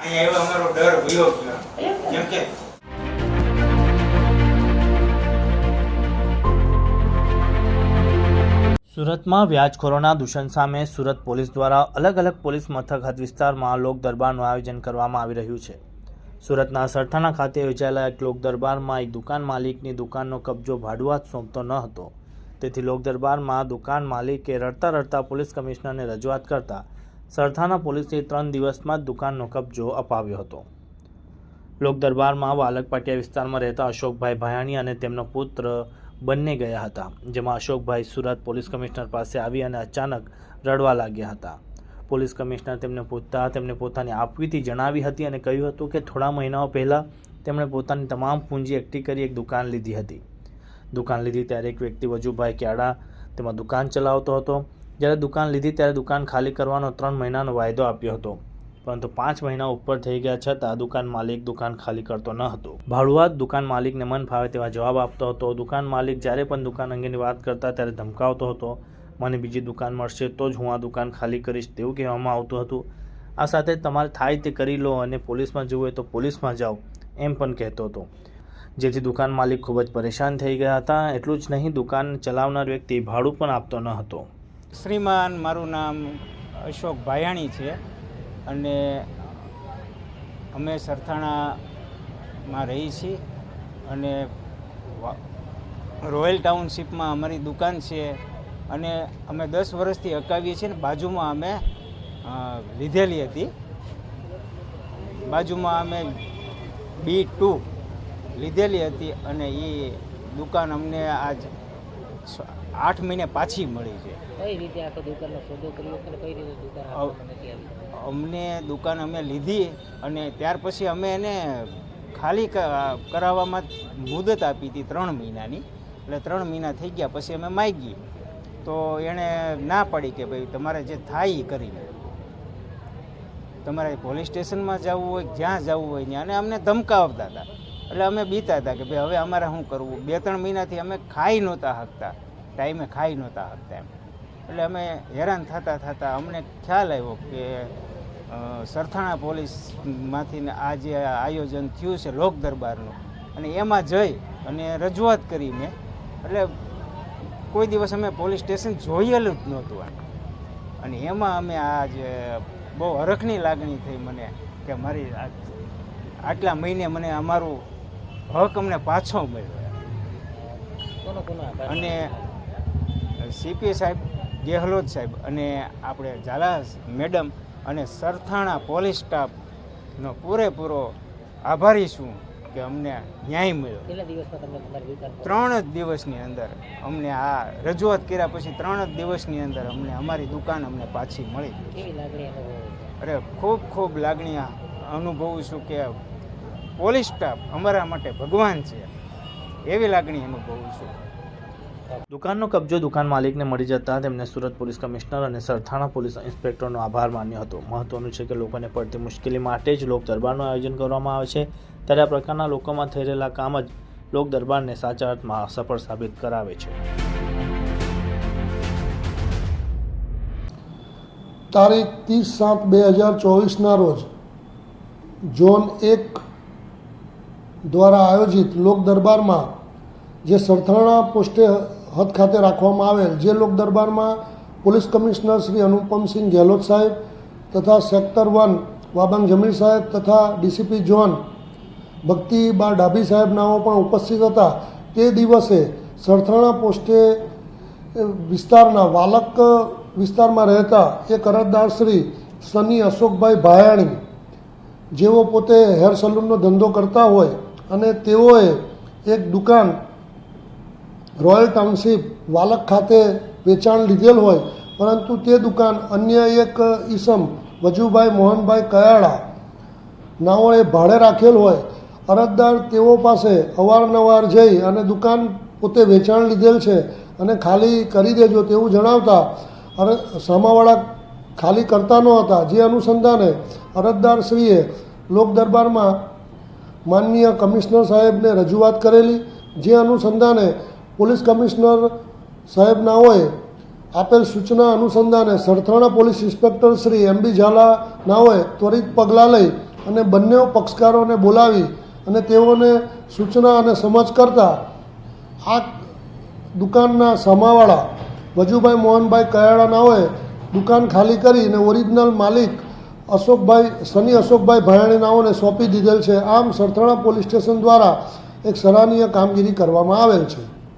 અહીંયા એવો અમારો ડર ભયો ગયો. કેમ કે સુરતમાં વ્યાજખોરોના દૂષણ સામે સુરત પોલીસ દ્વારા અલગ અલગ પોલીસ મથક હદ વિસ્તારમાં લોક દરબારનું આયોજન કરવામાં આવી રહ્યું છે. સુરતના સરથાણા ખાતે યોજાયેલા એક લોક દરબારમાં એક દુકાન માલિકની દુકાનનો કબજો ભાડુઆત સોંપતો ન હતો. તેથી લોક દરબારમાં દુકાન માલિકે રડતા રડતા પોલીસ કમિશનરને રજૂઆત કરતા સરથાણા પોલીસે ત્રણ દિવસમાં દુકાનનો કબજો અપાવ્યો હતો. લોક દરબારમાં વાલક પાટિયા વિસ્તારમાં રહેતા અશોકભાઈ ભાયાણી અને તેમનો પુત્ર બંને ગયા હતા, જેમાં અશોકભાઈ સુરત પોલીસ કમિશનર પાસે આવી અને અચાનક રડવા લાગ્યા હતા. પોલીસ કમિશનર તેમને પૂછતા તેમને પોતાની આપવીતી જણાવી હતી અને કહ્યું હતું કે થોડા મહિનાઓ પહેલાં તેમણે પોતાની તમામ પૂંજી એકઠી કરી એક દુકાન લીધી હતી. દુકાન લીધી ત્યારે એક વ્યક્તિ વજુભાઈ ક્યાડા તેમાં દુકાન ચલાવતો હતો. જ્યારે દુકાન લીધી ત્યારે દુકાન ખાલી કરવાનો ત્રણ મહિનાનો વાયદો આપ્યો હતો. પરંતુ પાંચ મહિના ઉપર થઈ ગયા છતાં દુકાન માલિક દુકાન ખાલી કરતો ન હતો. ભાડુઆત દુકાન માલિકને મન ફાવે તેવા જવાબ આપતો હતો. દુકાન માલિક જ્યારે પણ દુકાન અંગેની વાત કરતા ત્યારે ધમકાવતો હતો. મને બીજી દુકાન મળશે તો જ હું આ દુકાન ખાલી કરીશ, તેવું કહેવામાં આવતું હતું. આ સાથે તમારે થાય તે કરી લો અને પોલીસમાં જવું હોય તો પોલીસમાં જાઓ, એમ પણ કહેતો હતો. જેથી દુકાન માલિક ખૂબ જ પરેશાન થઈ ગયા હતા. એટલું જ નહીં, દુકાન ચલાવનાર વ્યક્તિ ભાડું પણ આપતો ન હતો. શ્રીમાન, મારું નામ અશોક ભાયાણી છે અને અમે સરથાણામાં રહી છીએ અને રોયલ ટાઉનશીપમાં અમારી દુકાન છે અને અમે દસ વર્ષથી અકાવીએ છીએ ને બાજુમાં અમે લીધેલી હતી. બાજુમાં અમે બી ટુ લીધેલી હતી અને એ દુકાન અમને આજ આઠ મહિને પાછી મળી છે. કઈ રીતે આખો દુકાનનો સોદો કર્યો કઈ રીતે દુકાન અવ- આપવામાં નથી આવી? અમને દુકાન અમે લીધી અને ત્યાર પછી અમે એને ખાલી કરાવવામાં મુદત આપી હતી ત્રણ મહિનાની. એટલે ત્રણ મહિના થઈ ગયા પછી અમે માગી તો એણે ના પાડી કે ભાઈ તમારે જે થાય એ કરી તમારે પોલીસ સ્ટેશનમાં જવું હોય જ્યાં જવું હોય ત્યાં. અને અમને ધમકાવતા હતા. એટલે અમે બીતા હતા કે ભાઈ હવે અમારે શું કરવું? બે ત્રણ મહિનાથી અમે ખાઈ નહોતા શકતા ટાઈમે ખાઈ નહોતા હતા એમ. એટલે અમે હેરાન થતાં થતાં અમને ખ્યાલ આવ્યો કે સરથાણા પોલીસમાંથી આ જે આયોજન થયું છે લોક દરબારનું અને એમાં જઈ અને રજૂઆત કરી મેં એટલે કોઈ દિવસ અમે પોલીસ સ્ટેશન જોયેલું જ નહોતું અને એમાં અમે આ જે બહુ હરખની લાગણી થઈ મને કે મારી આટલા મહિને મને અમારું હક અમને પાછો મળ્યો અને સીપી સાહેબ ગેહલોત સાહેબ અને આપણે ઝાલા મેડમ અને સરથાણા પોલીસ સ્ટાફનો પૂરેપૂરો આભારી છું કે અમને ન્યાય મળ્યો. ત્રણ જ દિવસની અંદર અમને આ રજૂઆત કર્યા પછી ત્રણ જ દિવસની અંદર અમને અમારી દુકાન અમને પાછી મળી? અરે ખૂબ ખૂબ લાગણી અનુભવું છું કે પોલીસ સ્ટાફ અમારા માટે ભગવાન છે. એવી લાગણી અનુભવું છું. દુકાનનો કબજો દુકાન માલિકને મળી જતા તેમને સુરત પોલીસ કમિશનર અને સરથાણા પોલીસ ઇન્સ્પેક્ટરનો આભાર માન્યો હતો. મહત્વનું છે કે લોકોને પડતી મુશ્કેલી માટે જ લોક દરબારનું આયોજન કરવામાં આવે છે. ત્યારે આ પ્રકારના લોકોમાં થઈ રહેલા કામ જ લોક દરબારને સાચા અર્થમાં સફળ સાબિત કરાવે છે. તારીખ ત્રીસ સાત બે હજાર ચોવીસના રોજ ઝોન એક દ્વારા આયોજિત લોક દરબારમાં જે સરથાણા પોસ્ટે હદ ખાતે રાખવામાં આવેલ જે લોક દરબારમાં પોલીસ કમિશનર શ્રી અનુપમસિંહ ગેહલોત સાહેબ તથા સેક્ટર વન વાબંગ જમીર સાહેબ તથા ડીસીપી ઝોન ભક્તિબા ડાભી સાહેબ નાઓ પણ ઉપસ્થિત હતા. તે દિવસે સરથાણા પોસ્ટે વિસ્તારના વાલક વિસ્તારમાં રહેતા એક અરજદાર શ્રી સની અશોકભાઈ ભાયાણી, જેઓ પોતે હેર સલૂનનો ધંધો કરતા હોય અને તેઓએ એક દુકાન રોયલ ટાઉનશીપ વાલક ખાતે વેચાણ લીધેલ હોય, પરંતુ તે દુકાન અન્ય એક ઈસમ વજુભાઈ મોહનભાઈ કયાળા નાઓએ ભાડે રાખેલ હોય. અરજદાર તેઓ પાસે અવારનવાર જઈ અને દુકાન પોતે વેચાણ લીધેલ છે અને ખાલી કરી દેજો તેવું જણાવતા અરે, સામાવાળા ખાલી કરતા ન હતા. જે અનુસંધાને અરજદારશ્રીએ લોક દરબારમાં માનનીય કમિશનર સાહેબને રજૂઆત કરેલી, જે અનુસંધાને પોલીસ કમિશનર સાહેબનાઓએ આપેલ સૂચના અનુસંધાને Sarthana police inspector Shri M B ઝાલાનાઓએ ત્વરિત પગલાં લઈ અને બંને પક્ષકારોને બોલાવી અને તેઓને સૂચના અને સમજ કરતા આ દુકાનના સામાવાળા વજુભાઈ મોહનભાઈ કયાળાનાઓએ દુકાન ખાલી કરીને ઓરિજિનલ માલિક અશોકભાઈ, સની અશોકભાઈ ભાયાણીનાઓને સોંપી દીધેલ છે. આમ સરથાણા પોલીસ સ્ટેશન દ્વારા એક સરાહનીય કામગીરી કરવામાં આવેલ છે.